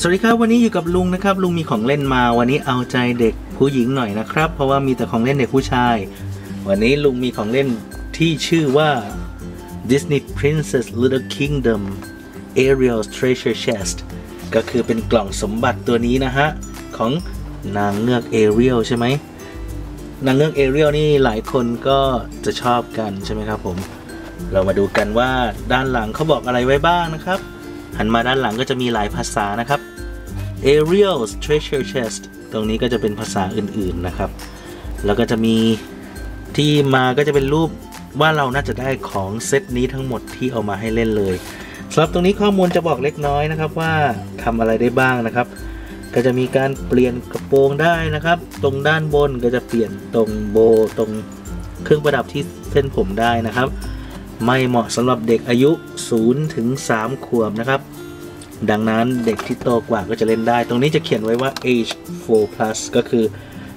สวัสดีครับวันนี้อยู่กับลุงนะครับ ลุงมีของเล่นมาวันนี้เอาใจเด็กผู้หญิงหน่อยนะครับ เพราะว่ามีแต่ของเล่นเด็กผู้ชาย วันนี้ลุงมีของเล่นที่ชื่อว่า Disney Princess Little Kingdom Ariel's Treasure Chest ก็คือเป็นกล่องสมบัติตัวนี้นะฮะ ของนางเงือกเอเรียลใช่ไหมนางเงือกเอเรียลนี่หลายคนก็จะชอบกันใช่ไหมครับผม เรามาดูกันว่าด้านหลังเขาบอกอะไรไว้บ้างนะครับ หันมาด้านหลังก็จะมีหลายภาษานะครับ Ariel's Treasure Chest ตรงนี้ก็จะเป็นภาษาอื่นๆนะครับ แล้วก็จะมีที่มาก็จะเป็นรูปว่าเราน่าจะได้ของเซตนี้ทั้งหมดที่เอามาให้เล่นเลยสำหรับตรงนี้ข้อมูลจะบอกเล็กน้อยนะครับว่าทำอะไรได้บ้างนะครับ ก็จะมีการเปลี่ยนกระโปรงได้นะครับ ตรงด้านบนก็จะเปลี่ยนตรงโบตรงเครื่องประดับที่เส้นผมได้นะครับ ไม่เหมาะสำหรับเด็กอายุ0ถึง3ขวบนะครับ ดังนั้นเด็กที่โตกว่าก็จะเล่นได้ ตรงนี้จะเขียนไว้ว่า age 4 plus ก็คือ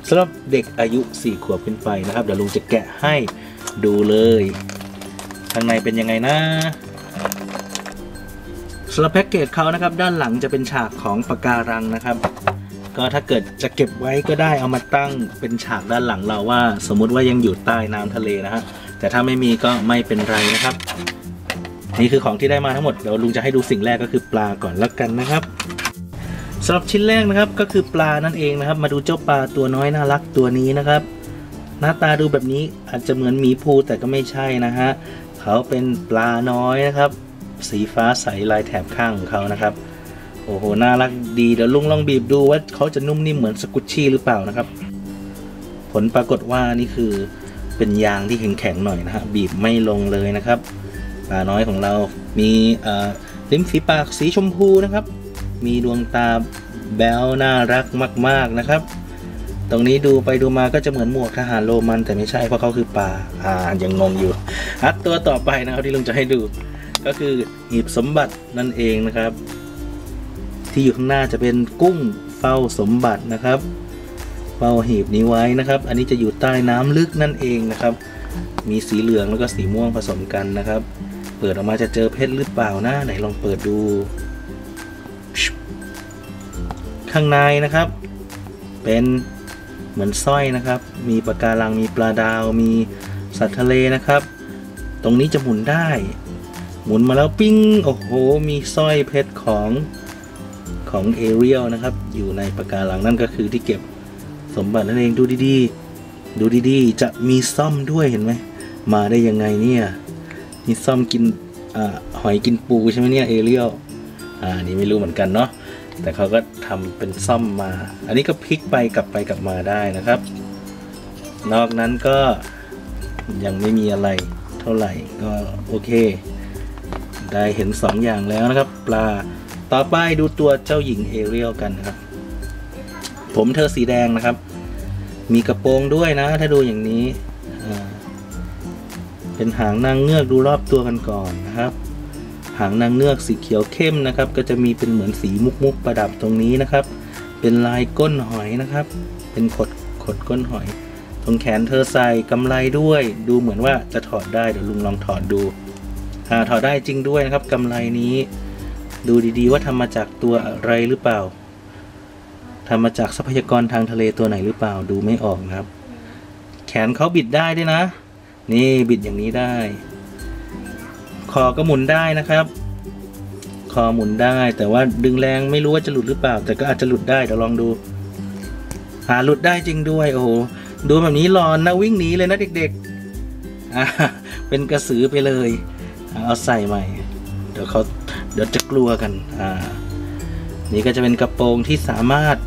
สำหรับเด็กอายุ 4 ขวบขึ้นไปนะครับ เดี๋ยวลุงจะแกะให้ดูเลยข้างในเป็นยังไงนะสำหรับแพ็กเกจเขานะครับ ด้านหลังจะเป็นฉากของปะการังนะครับ ก็ถ้าเกิดจะเก็บไว้ก็ได้เอามาตั้งเป็นฉากด้านหลังเราว่า สมมุติว่ายังอยู่ใต้น้ำทะเลนะฮะ แต่ถ้าไม่มีก็ไม่เป็นไรนะครับ นี่คือของที่ได้มาทั้งหมดเดี๋ยวลุงจะให้ดูสิ่งแรกก็คือปลาก่อนแล้วกันนะครับสำหรับชิ้นแรกนะครับก็คือปลานั่นเองนะครับ มาดูเจ้าปลาตัวน้อยน่ารักตัวนี้นะครับ หน้าตาดูแบบนี้อาจจะเหมือนหมีภูแต่ก็ไม่ใช่นะฮะเขาเป็นปลาน้อยนะครับ สีฟ้าใสลายแถบข้างของเขานะครับโอ้โหน่ารักดีเดี๋ยวลุงลองบีบดูว่าเขาจะนุ่มนิ่มเหมือนสกุชชี่หรือเปล่านะครับ ผลปรากฏว่านี่คือ เป็นยางที่แข็งๆหน่อยนะฮะบีบไม่ลงเลยนะครับปลาน้อยของเรามีลิ้มฝีปากสีชมพูนะครับ มีดวงตาแบลน่ารักมาก ๆนะครับ ตรงนี้ดูไปดูมาก็จะเหมือนหมวกทหารโรมันแต่ไม่ใช่เพราะเขาคือปลาอ่ายังงงอยู่อัดตัวต่อไปนะครับที่ลุงจะให้ดู ก็คือหีบสมบัตินั่นเองนะครับ ที่อยู่ข้างหน้าจะเป็นกุ้งเฝ้าสมบัตินะครับ เฝ้าหีบนี้ไว้นะครับ อันนี้จะอยู่ใต้น้ำลึกนั่นเองนะครับ มีสีเหลืองแล้วก็สีม่วงผสมกันนะครับ เปิดออกมาจะเจอเพชรหรือเปล่านะไหนลองเปิดดู ข้างในนะครับ เป็นเหมือนสร้อยนะครับ มีปะการังมีปลาดาว มีสัตว์ทะเลนะครับ ตรงนี้จะหมุนได้ หมุนมาแล้วปิ้งโอ้โห มีสร้อยเพชรของของเอเรียลนะครับ อยู่ในปะการังนั่นก็คือที่เก็บ สมบัตินั่นเองดูดีๆ ดูดีๆ จะมีซ่อมด้วยเห็นไหมมาได้ยังไงเนี่ยมีซ่อมกินอหอยกินปูใช่ไหมเนี่ยเอเรียลอ่านี่ไม่รู้เหมือนกันเนาะแต่เขาก็ทำเป็นซ่อมมา อันนี้ก็พลิกไปกลับไปกลับมาได้นะครับ นอกนั้นก็ยังไม่มีอะไรเท่าไหร่ก็โอเค ได้เห็น 2ออย่างแล้วนะครับ ปลาต่อไปดูตัวเจ้าหญิงเอเรียลกันนะครับ ผมเธอสีแดงนะครับ มีกระโปรงด้วยนะ ถ้าดูอย่างนี้ เป็นหางนางเงือกดูรอบตัวกันก่อนนะครับ หางนางเงือกสีเขียวเข้มนะครับ ก็จะมีเป็นเหมือนสีมุกมุกประดับตรงนี้นะครับ เป็นลายก้นหอยนะครับ เป็นขดขดก้นหอย ตรงแขนเธอใส่กำไลด้วย ดูเหมือนว่าจะถอดได้เดี๋ยวลุงลองถอดดูถอดได้จริงด้วยนะครับกำไลนี้ ดูดีๆว่าทำมาจากตัวอะไรหรือเปล่า ทำมาจากทรัพยากรทางทะเลตัวไหนหรือเปล่าดูไม่ออกนะครับ แขนเขาบิดได้ด้วยนะ นี่บิดอย่างนี้ได้ คอก็หมุนได้นะครับ คอหมุนได้ แต่ว่าดึงแรงไม่รู้ว่าจะหลุดหรือเปล่า แต่ก็อาจจะหลุดได้เดี๋ยวลองดูหาหลุดได้จริงด้วยโอ้โหดูแบบนี้รอนนะวิ่งหนีเลยนะเด็กๆอ่าเป็นกระสือไปเลย เอาใส่ใหม่ เดี๋ยวเขาเดี๋ยวจะกลัวกันอ่านี่ก็จะเป็นกระโปรงที่สามารถ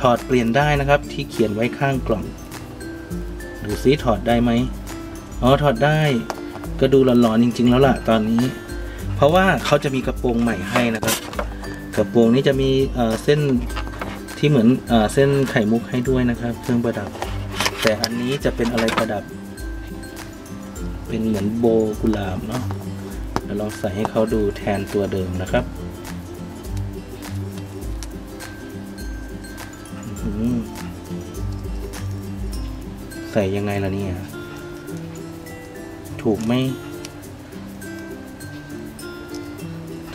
ถอดเปลี่ยนได้นะครับที่เขียนไว้ข้างกล่อง ดูซิถอดได้ไหมอ๋อถอดได้ก็ดูหลอนๆจริง ๆ แล้วล่ะตอนนี้ เพราะว่าเขาจะมีกระโปรงใหม่ให้นะครับ กระโปรงนี้จะมีเส้นที่เหมือนเอเส้นไข่มุกให้ด้วยนะครับ เครื่องประดับ แต่อันนี้จะเป็นอะไรประดับ เป็นเหมือนโบกุหลาบเนาะเดี๋ยวลองใส่ให้เขาดูแทนตัวเดิมนะครับ ใส่ยังไงล่ะเนี่ย ถูกไหม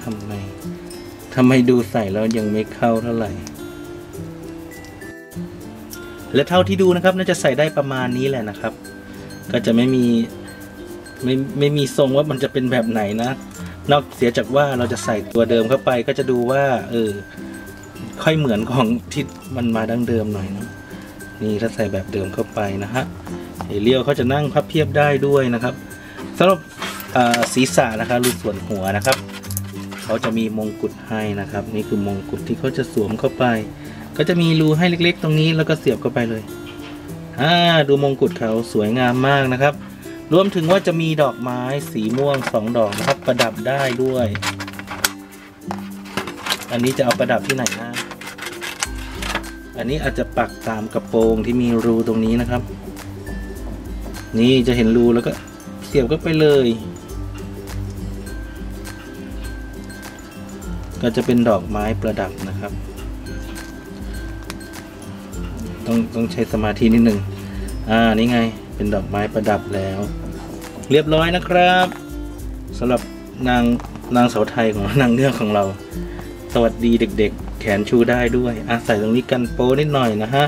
ทำไมทำไมดูใส่แล้วยังไม่เข้าเท่าไหร่ และเท่าที่ดูนะครับ น่าจะใส่ได้ประมาณนี้แหละนะครับ ก็จะไม่มีไม่ไม่มีทรงว่ามันจะเป็นแบบไหนนะ นอกเสียจากว่าเราจะใส่ตัวเดิมเข้าไปก็จะดูว่า เออ ค่อยเหมือนของที่มันมาดั้งเดิมหน่อยนะนี่ถ้าใส่แบบเดิมเข้าไปนะฮะเอเลียวเขาจะนั่งพับเพียบได้ด้วยนะครับสำหรับศีรษะนะครับหรือส่วนหัวนะครับเขาจะมีมงกุฎให้นะครับ นี่คือมงกุฎที่เขาจะสวมเข้าไป ก็จะมีรูให้เล็ก ๆ ตรงนี้แล้วก็เสียบเข้าไปเลยอ่าดูมงกุฎเขาสวยงามมากนะครับ รวมถึงว่าจะมีดอกไม้สีม่วงสองดอกนะครับ ประดับได้ด้วย อันนี้จะเอาประดับที่ไหนนะอันนี้อาจจะปักตามกระโปรงที่มีรูตรงนี้นะครับ นี่จะเห็นรูแล้วก็เสียบเข้าไปเลย ก็จะเป็นดอกไม้ประดับนะครับ ต้องต้องใช้สมาธินิดหนึ่งอ่านี่ไงเป็นดอกไม้ประดับแล้ว เรียบร้อยนะครับสำหรับนางนางเสาไทยของนางเงือกของเรา สวัสดีเด็ก ๆ แขนชูได้ด้วยอาใส่ตรงนี้กันโป้นิดหน่อยนะฮะ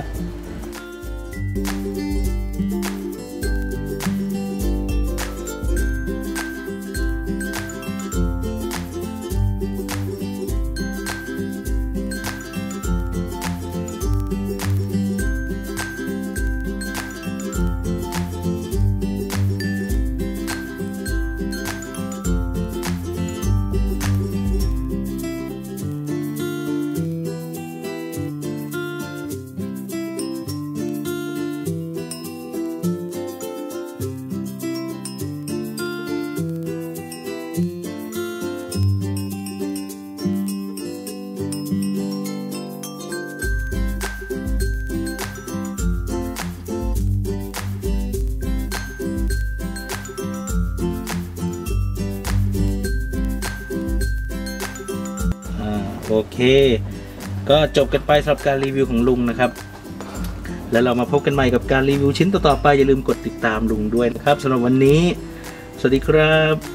โอเค ก็จบกันไปสำหรับการรีวิวของลุงนะครับ แล้วเรามาพบกันใหม่กับการรีวิวชิ้นต่อๆไปอย่าลืมกดติดตามลุงด้วยนะครับสำหรับวันนี้ สวัสดีครับ